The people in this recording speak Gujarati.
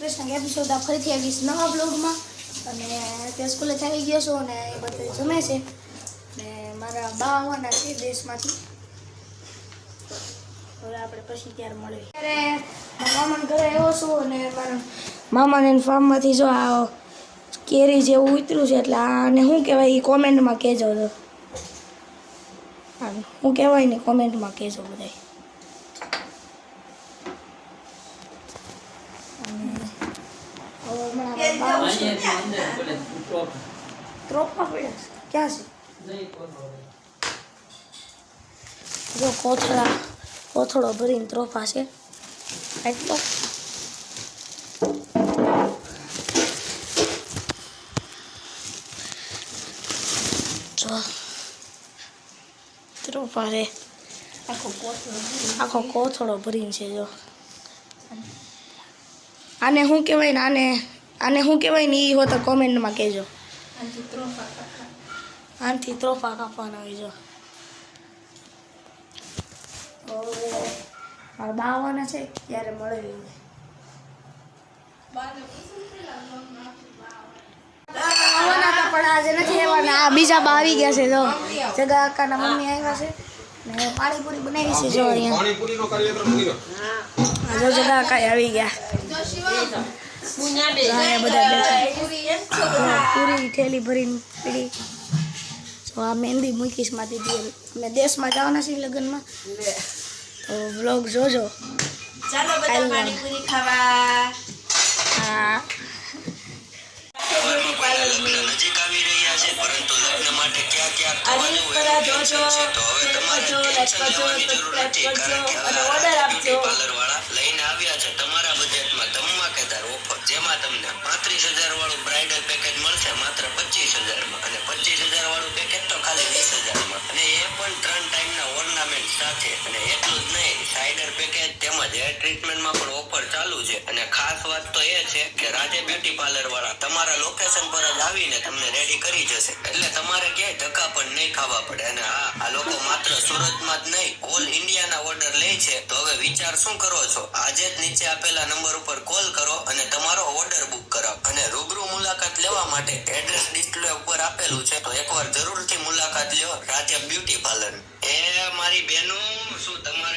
કૃષ્ણ એપિસોડ આ ફરીથી આવીશ નવા બ્લોગમાં અને ત્યાં સ્કૂલે આવી ગયો છું અને એ બધું જમે છે. ને મારા બા આવવાના છે દેશમાંથી. હવે આપણે પછી ત્યારે મળીએ. ત્યારે મામાને ઘરે આવ્યો છું અને મારા મામાને ફાર્મમાંથી જો આ કેરી જેવું ઉતર્યું છે એટલે આને શું કહેવાય એ કોમેન્ટમાં કહેજો. શું કહેવાય ને કોમેન્ટમાં કહેજો બધાય હવે હમણાં બા આવશે. ત્રોપા પડ્યા છે. ક્યાં છે? જો કોથળા કોથળો ભરીને ત્રોફા છે. એટલો જો. ત્રોફા છે. આખો કોથળો આખો કોથળો ભરીને છે જો. આને શું કહેવાય ને આને આને શું કહેવાય ને એ હોતા કોમેન્ટમાં કહેજો. આનથી ત્રોફા કાપવાના હોય જો. મારા બા આવવાના છે ત્યારે મળે પણ આજે નથી આવવાના. આ બીજા બા આવી ગયા છે જો. જગા કાકાના મમ્મી આવ્યા છે. ને પાણીપુરી બનાવી છે જો અહીંયા. પાણીપુરીનો કાર્યક્રમ કર્યો. આ જો જગા કાકા આવી ગયા. પૂરી થેલી ભરીને પીડી. તો આ મહેંદી મૂકીશમાંથી દીધી અમે દેશમાં જવાના છીએ લગ્નમાં. તો વ્લોગ જોજો. ચાલો બધા પાણીપુરી ખાવા. હા. જોજો. લાઈક કરજો સબસ્ક્રાઇબ કરજો અને ઓર્ડર આપજો. તમને પાંત્રીસ હજાર વાળું બ્રાઇડલ પેકેજ મળશે માત્ર પચીસ હજારમાં. અને પચીસ હજાર વાળું પેકેજ તો ખાલી વીસ હજારમાં. અને એ પણ ત્રણ ટાઈમના ઓર્નામેન્ટ સાથે. અને એટલું જ નહીં સાઇડર પેકેજ તેમજ હેર ટ્રીટમેન્ટમાં પણ ઓફર ચાલુ છે. અને ખાસ વાત તો એ છે કે રાજે બ્યુટી પાર્લર વાળા તમારા લોકેશન પર જ આવીને તમને રેડી કરી જશે. એટલે તમારે ક્યાંય ધક્કા પણ નહીં ખાવા પડે. અને હા, આ લોકો માત્ર સુરતમાં જ નહીં ઓલ ઇન્ડિયાના ઓર્ડર લે છે. તો હવે વિચાર શું કરો છો? આજે જ નીચે આપેલા નંબર ઉપર કોલ કરો. માટે એડ્રેસ ડિસ્પ્લે ઉપર આપેલું છે, તો એકવાર જરૂરથી મુલાકાત લ્યો. રાધ્યા બ્યુટી પાર્લર. એ મારી બેનું, શું તમારે?